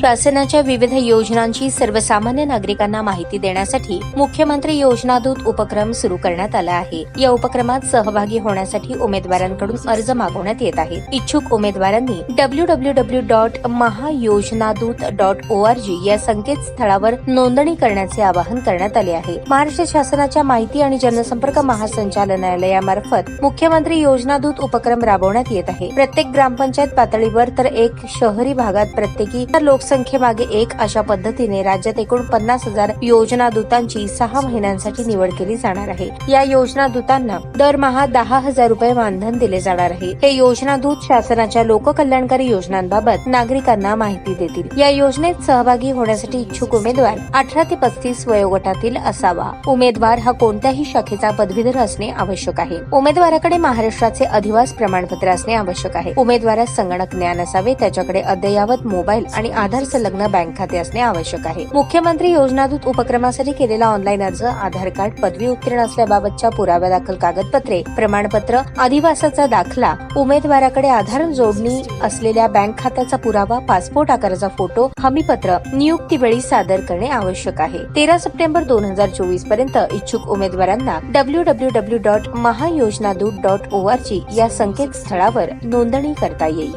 शासनाच्या विविध योजनांची सर्वसामान्य नागरिकांना माहिती देण्यासाठी मुख्यमंत्री योजनादूत उपक्रम सुरू करण्यात आला आहे. या उपक्रमात सहभागी होण्यासाठी उमेदवारांकडून अर्ज मागवण्यात येत आहेत. इच्छुक उमेदवारांनी W W W dot Mahayojanadoot dot O R G या संकेतस्थळावर नोंदणी करण्याचे आवाहन करण्यात आले आहे. महाराष्ट्र शासनाच्या माहिती आणि जनसंपर्क महासंचालनालयामार्फत मुख्यमंत्री योजनादूत उपक्रम राबवण्यात येत आहे. प्रत्येक ग्रामपंचायत पातळीवर तर एक शहरी भागात प्रत्येकी तर लोकसंख्येमागे एक अशा पद्धतीने राज्यात एकूण पन्नास हजार योजना दूतांची सहा महिन्यांसाठी निवड केली जाणार आहे. या योजना दूतांना दरमहा दहा हजार रुपये मानधन दिले जाणार आहे. हे योजना दूत शासनाच्या लोककल्याणकारी योजनांबाबत नागरिकांना माहिती देतील. या योजनेत सहभागी होण्यासाठी इच्छुक उमेदवार अठरा ते पस्तीस वयोगटातील असावा. उमेदवार हा कोणत्याही शाखेचा पदवीधर असणे आवश्यक आहे. उमेदवाराकडे महाराष्ट्राचे अधिवास प्रमाणपत्र असणे आवश्यक आहे. उमेदवारास संगणक ज्ञान असावे त्याच्याकडे अद्ययावत मोबाईल आणि आधार संलग्न बँक खाते असणे आवश्यक आहे. मुख्यमंत्री योजनादूत उपक्रमासाठी केलेला ऑनलाईन अर्ज आधार कार्ड पदवी उत्तीर्ण असल्याबाबतच्या पुराव्या दाखल कागदपत्रे प्रमाणपत्र अधिवासाचा दाखला उमेदवाराकडे आधार जोडणी असलेल्या बँक खात्याचा पुरावा पासपोर्ट आकाराचा फोटो हमीपत्र नियुक्तीवेळी सादर करणे आवश्यक आहे. तेरा सप्टेंबर दोन हजार चोवीसपर्यंत इच्छुक उमेदवारांना W W W dot Mahayojanadoot dot O R G या संकेतस्थळावर नोंदणी करता येईल.